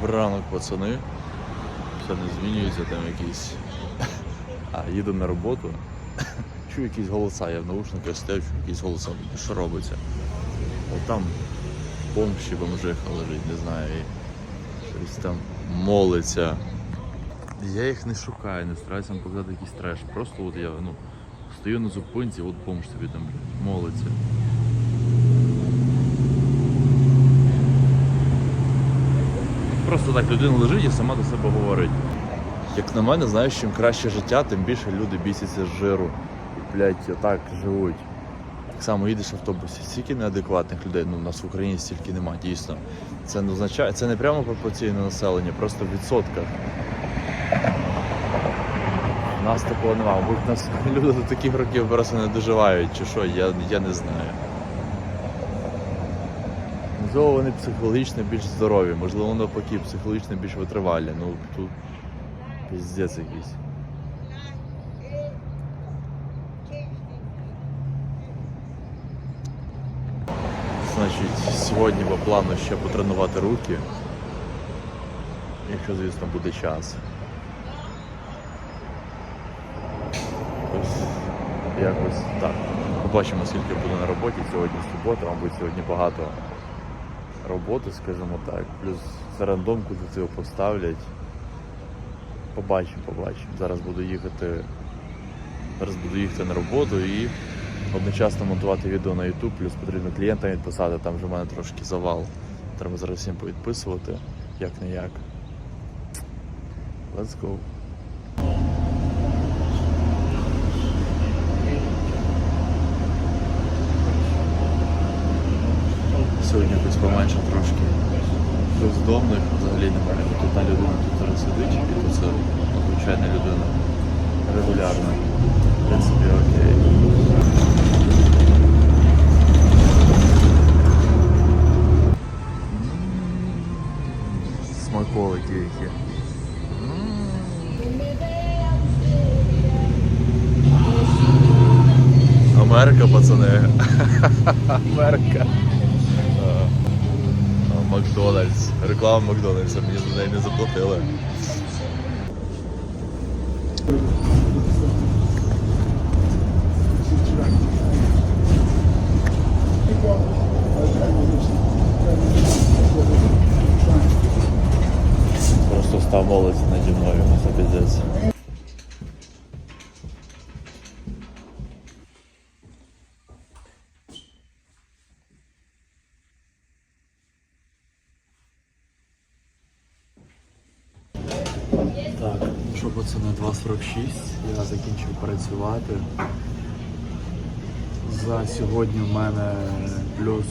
Добрий ранок, пацани. Все не змінюється, там якісь. А, їду на роботу. Чую якісь голоса, я в наушниках стою, чую якісь голоса, що робиться. От там бомж чи бомжиха лежить, не знаю, і щось там молиться. Я їх не шукаю, не стараюся вам показати якийсь треш. Просто от я ну, стою на зупинці, от бомж собі там молиться. Просто так людина лежить і сама до себе говорить. Як на мене, знаєш, чим краще життя, тим більше люди бісяться з жиру. І, блядь, так живуть. Так само їдеш в автобусі, стільки неадекватних людей, ну у нас в Україні стільки нема, дійсно. Це не означає, це не прямо пропорційне населення, просто в відсотках. У нас такого нема. Мабуть, нас люди до таких років просто не доживають, чи що, я, я не знаю. Можливо, вони психологічно більш здорові, можливо, навпаки, психологічно більш витривалі. Ну тут піздець якийсь. Значить, сьогодні по плану ще потренувати руки. Якщо, звісно, буде час. Ось якось так. Побачимо, скільки буде на роботі. Сьогодні субота, мабуть, сьогодні багато роботи, скажімо так. Плюс за рандомку до цього поставлять. Побачимо, побачимо. Зараз буду їхати. Зараз буду їхати на роботу і одночасно монтувати відео на YouTube, плюс потрібно клієнтам відписати, там вже в мене трошки завал. Треба зараз всім повідписувати, як не як. Let's go. Сьогодні якось поменше трошки бездомних взагалі немає. Тут одна людина тут сидить, і тут це звичайна людина регулярно. В принципі, окей. Смаколики які. Америка, пацани. Америка. Макдональдс. Реклама Макдональдса, мені за неї не заплатили. Просто став молиться наді мною, це піздець. 46. Я закінчив працювати. За сьогодні в мене плюс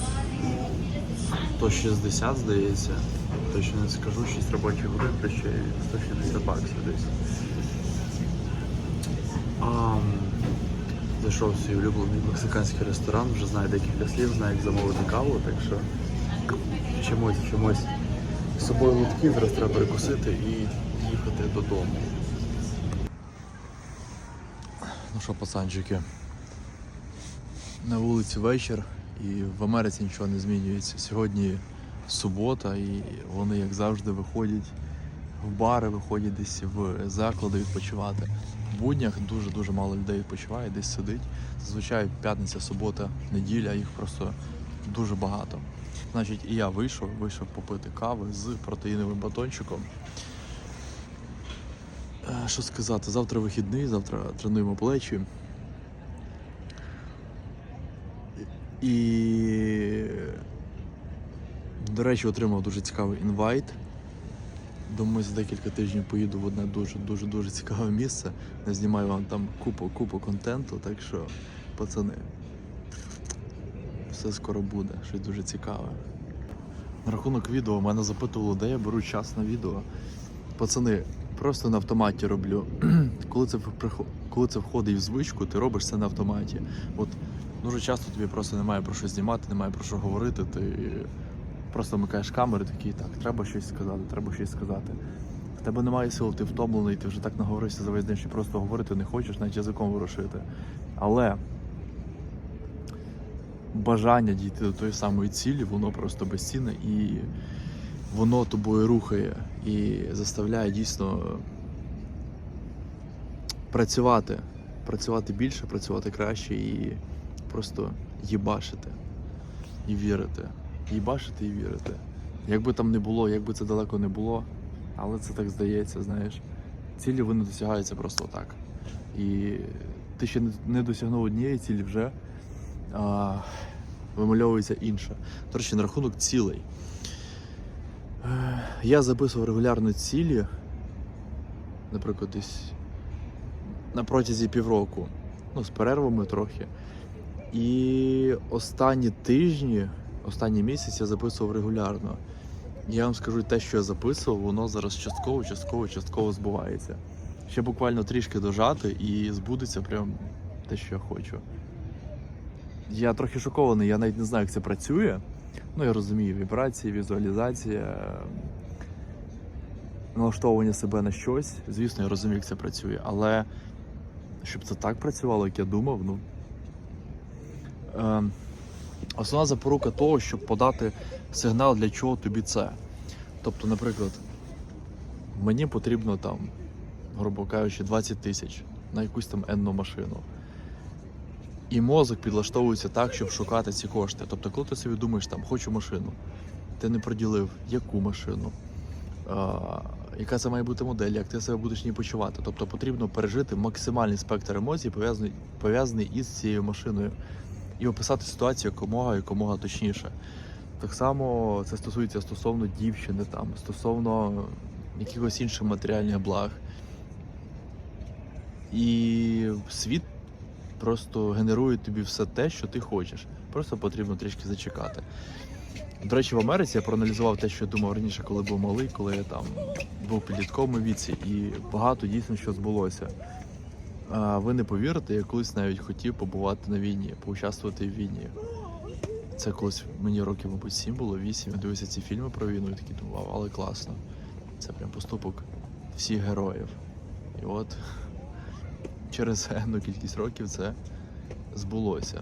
160, здається. Точно не скажу, 6 робочих годин, то ще 160 баксів десь. А, зайшов в свій улюблений мексиканський ресторан, вже знаю декілька слів, знаю, як замовити каву, так що чимось, чомусь з собою лутки, зараз треба перекусити і їхати додому. Ну що, пацанчики, на вулиці вечір і в Америці нічого не змінюється. Сьогодні субота, і вони, як завжди, виходять в бари, виходять десь в заклади відпочивати. В буднях дуже-дуже мало людей відпочиває, десь сидить. Зазвичай п'ятниця, субота, неділя, їх просто дуже багато. Значить, і я вийшов, вийшов попити кави з протеїновим батончиком. Е, Що сказати, завтра вихідний, завтра тренуємо плечі. І, до речі, отримав дуже цікавий інвайт. Думаю, за декілька тижнів поїду в одне дуже-дуже дуже цікаве місце. Не знімаю вам там купу купу контенту, так що, пацани, все скоро буде, щось дуже цікаве. На рахунок відео мене запитували, де я беру час на відео. Пацани, просто на автоматі роблю. коли, це, коли це входить в звичку, ти робиш це на автоматі. От дуже часто тобі просто немає про що знімати, немає про що говорити. Ти просто вмикаєш камери, такий, так, треба щось сказати, треба щось сказати. В тебе немає сил, ти втомлений, ти вже так наговорився за весь день, що просто говорити не хочеш, навіть язиком ворушити. Але бажання дійти до тої самої цілі, воно просто безцінне і воно тобою рухає і заставляє дійсно працювати. Працювати більше, працювати краще і просто їбашити і вірити. Їбашити і вірити. Як би там не було, як би це далеко не було, але це так здається, знаєш. Цілі вони досягаються просто так. І ти ще не- не досягнув однієї цілі вже а, вимальовується інша. До речі, на рахунок цілей. Я записував регулярно цілі, наприклад, десь на протязі півроку, ну, з перервами трохи. І останні тижні, останній місяць я записував регулярно. Я вам скажу, те, що я записував, воно зараз частково, частково, частково збувається. Ще буквально трішки дожати і збудеться прям те, що я хочу. Я трохи шокований, я навіть не знаю, як це працює. Ну, я розумію, вібрації, візуалізація, налаштовування себе на щось. Звісно, я розумію, як це працює, але щоб це так працювало, як я думав, ну. Е, основна запорука того, щоб подати сигнал, для чого тобі це. Тобто, наприклад, мені потрібно там, грубо кажучи, 20 тисяч на якусь там енну машину. І мозок підлаштовується так, щоб шукати ці кошти. Тобто, коли ти собі думаєш, там, хочу машину, ти не приділив, яку машину, а, яка це має бути модель, як ти себе будеш ній почувати. Тобто потрібно пережити максимальний спектр емоцій, пов'язаний, пов'язаний із цією машиною, і описати ситуацію якомога якомога точніше. Так само це стосується стосовно дівчини, там, стосовно якихось інших матеріальних благ. І світ просто генерує тобі все те, що ти хочеш. Просто потрібно трішки зачекати. До речі, в Америці я проаналізував те, що я думав раніше, коли був малий, коли я там був підлітковому віці, і багато дійсно що збулося. А ви не повірите, я колись навіть хотів побувати на війні, поучаствувати в війні. Це колись мені років, мабуть, 7 було, 8. Я дивився ці фільми про війну і такий думав, але класно. Це прям поступок всіх героїв. І от через енну кількість років це збулося.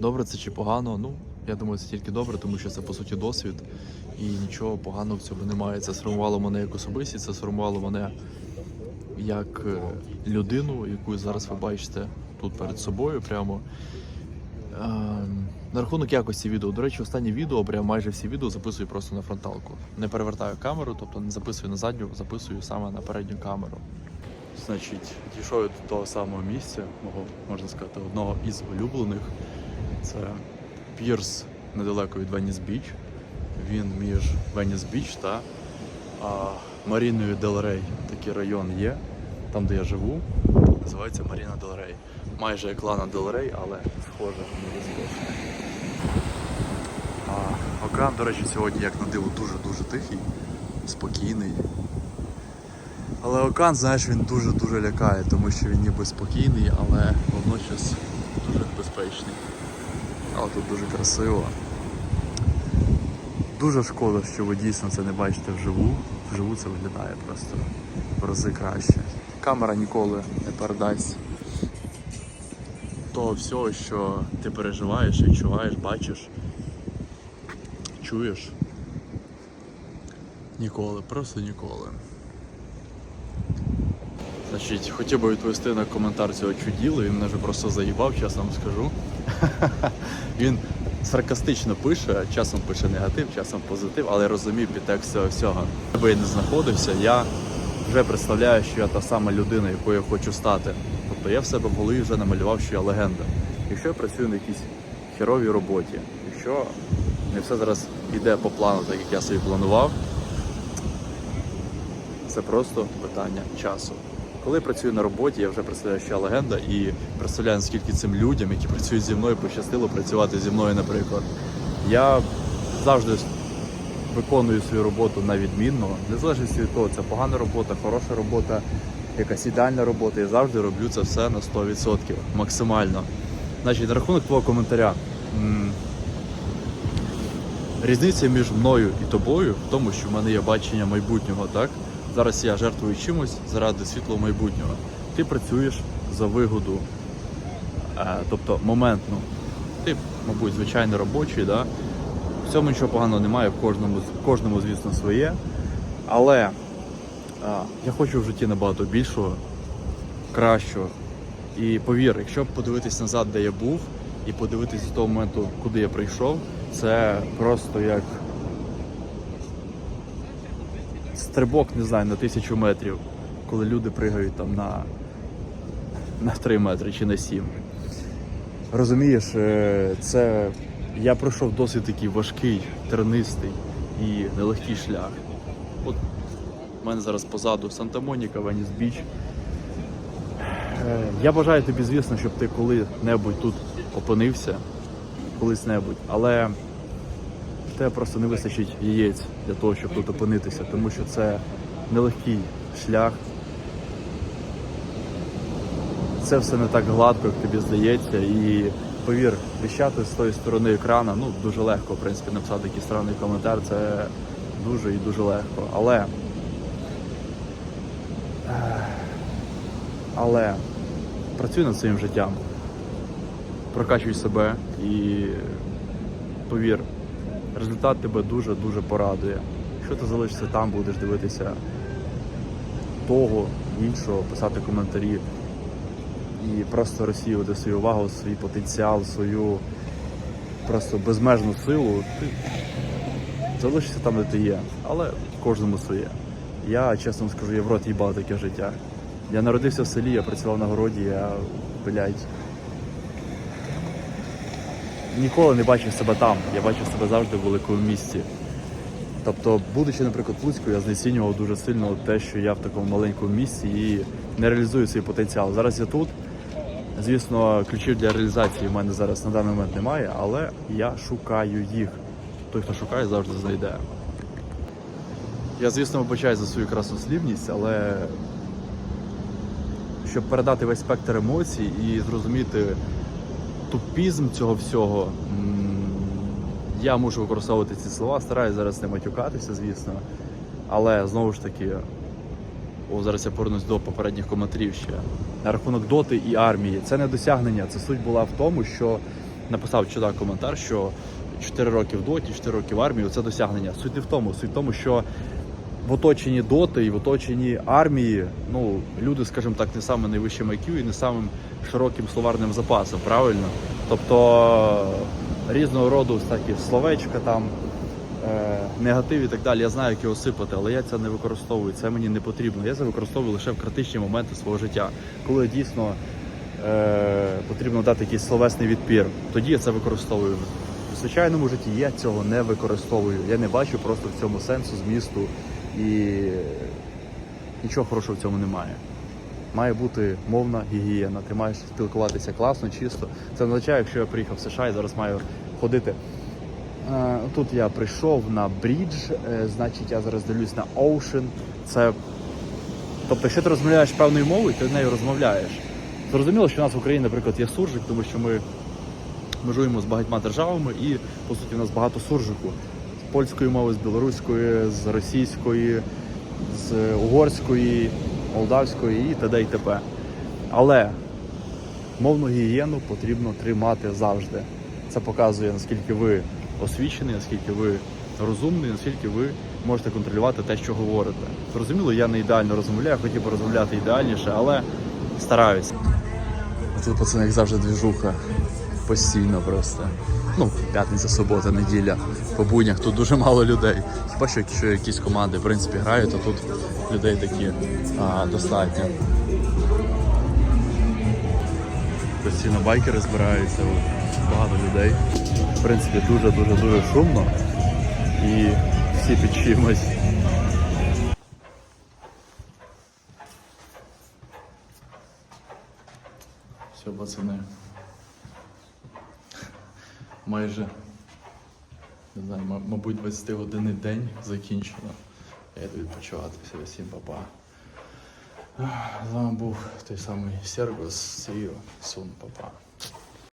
Добре це чи погано? Ну, я думаю, це тільки добре, тому що це по суті досвід, і нічого поганого в цьому немає. Це сформувало мене як особистість, це сформувало мене як е, людину, яку зараз ви бачите тут перед собою прямо. Ем, На рахунок якості відео. До речі, останнє відео, прям майже всі відео записую просто на фронталку. Не перевертаю камеру, тобто не записую на задню, записую саме на передню камеру. Значить, дійшов до того самого місця, мого, можна сказати, одного із улюблених. Це Пірс недалеко від Веніс Біч. Він між Веніс Біч та а, Маріною Дел Рей. Такий район є, там де я живу. Називається Маріна Дел Рей. Майже як Лана Дел Рей, але схоже не схоже. А, до речі, сьогодні, як на диво, дуже-дуже тихий, спокійний. Але океан, знаєш, він дуже-дуже лякає, тому що він ніби спокійний, але водночас дуже безпечний. Але тут дуже красиво. Дуже шкода, що ви дійсно це не бачите вживу. Вживу це виглядає просто в рази краще. Камера ніколи не передасть того всього, що ти переживаєш, відчуваєш, бачиш, чуєш. Ніколи, просто ніколи. Значить, хотів би відповісти на коментар цього чуділа, він мене вже просто заїбав, чесно скажу. Він саркастично пише, часом пише негатив, часом позитив, але я розумію підтекст цього всього. Де би я не знаходився, я вже представляю, що я та сама людина, якою я хочу стати. Тобто я в себе в голові вже намалював, що я легенда. Якщо я працюю на якійсь херовій роботі, якщо не все зараз йде по плану, так як я собі планував, це просто питання часу. Коли я працюю на роботі, я вже представляю, що я легенда і представляю, наскільки цим людям, які працюють зі мною, пощастило працювати зі мною, наприклад. Я завжди виконую свою роботу на відмінно, незалежно від того, це погана робота, хороша робота, якась ідеальна робота. Я завжди роблю це все на 100%, максимально. Значить, на рахунок твого коментаря. Різниця між мною і тобою в тому, що в мене є бачення майбутнього, так? Зараз я жертвую чимось заради світлого майбутнього. Ти працюєш за вигоду, е, тобто моментну. Ти, мабуть, звичайний робочий, да? В цьому нічого поганого немає, в кожному, кожному звісно, своє. Але а, я хочу в житті набагато більшого, кращого. І повір, якщо подивитись назад, де я був, і подивитись з того моменту, куди я прийшов, це просто як стрибок, не знаю, на тисячу метрів, коли люди пригають там на, на 3 метри чи на 7. Розумієш, е, це я пройшов досить такий важкий, тернистий і нелегкий шлях. От у мене зараз позаду Санта-Моніка, Веніс Біч. Е, Я бажаю тобі, звісно, щоб ти коли-небудь тут опинився, колись-небудь, але тебе просто не вистачить яєць для того, щоб тут опинитися, тому що це нелегкий шлях. Це все не так гладко, як тобі здається, і повір, віщати з тої сторони екрана, ну дуже легко, в принципі, написати якийсь странний коментар, це дуже і дуже легко. Але. Але працюй над своїм життям, прокачуй себе і повір, результат тебе дуже-дуже порадує. Якщо ти залишишся там, будеш дивитися того, іншого, писати коментарі і просто розсіювати свою увагу, свій потенціал, свою просто безмежну силу, ти залишишся там, де ти є, але кожному своє. Я чесно скажу, я в рот їбав таке життя. Я народився в селі, я працював на городі, я, блядь, ніколи не бачив себе там. Я бачив себе завжди в великому місті. Тобто, будучи, наприклад, в Луцьку, я знецінював дуже сильно те, що я в такому маленькому місці і не реалізую свій потенціал. Зараз я тут. Звісно, ключів для реалізації в мене зараз на даний момент немає, але я шукаю їх. Той, хто шукає, завжди знайде. Я, звісно, вибачаю за свою красослівність, але щоб передати весь спектр емоцій і зрозуміти тупізм цього всього, я мушу використовувати ці слова. Стараюсь зараз не матюкатися, звісно. Але знову ж таки, о, зараз я повернусь до попередніх коментарів ще. На рахунок доти і армії. Це не досягнення. Це суть була в тому, що написав чудак коментар, що 4 роки в доті, 4 роки в армії це досягнення. Суть не в тому. Суть в тому, що в оточенні доти і в оточенні армії, ну, люди, скажімо так, не саме найвищим IQ і не самим широким словарним запасом, правильно? Тобто різного роду такі словечка там, е, негатив і так далі. Я знаю, як його сипати, але я це не використовую. Це мені не потрібно. Я це використовую лише в критичні моменти свого життя, коли дійсно е, потрібно дати якийсь словесний відпір. Тоді я це використовую. В звичайному житті я цього не використовую. Я не бачу просто в цьому сенсу, змісту і нічого хорошого в цьому немає. Має бути мовна гігієна. Ти маєш спілкуватися класно, чисто. Це означає, якщо я приїхав в США і зараз маю ходити. Е, Тут я прийшов на брідж, е, значить я зараз дивлюсь на Ocean. Це Тобто, якщо ти розмовляєш певною мовою, ти нею розмовляєш. Зрозуміло, що у нас в Україні, наприклад, є суржик, тому що ми межуємо з багатьма державами і, по суті, у нас багато суржику. З польської мови, з білоруської, з російської, з угорської, молдавської і т.д. і т.п. Але мовну гігієну потрібно тримати завжди. Це показує, наскільки ви освічений, наскільки ви розумний, наскільки ви можете контролювати те, що говорите. Зрозуміло, я не ідеально розмовляю, хотів би розмовляти ідеальніше, але стараюсь. Тут пацани, як завжди, двіжуха. Постійно просто. Ну, п'ятниця, субота, неділя. По буднях тут дуже мало людей. Хіба що якщо якісь команди в принципі грають, то тут людей такі а, достатньо. Постійно байкери збираються, багато людей. В принципі, дуже-дуже дуже шумно. І всі під чимось. Все, пацани. Майже не знаю, мабуть, 20 годинний день закінчено. Я йду відпочиватися. Всім па-па. З вами був той самий Сергос. Сію Сун па-па.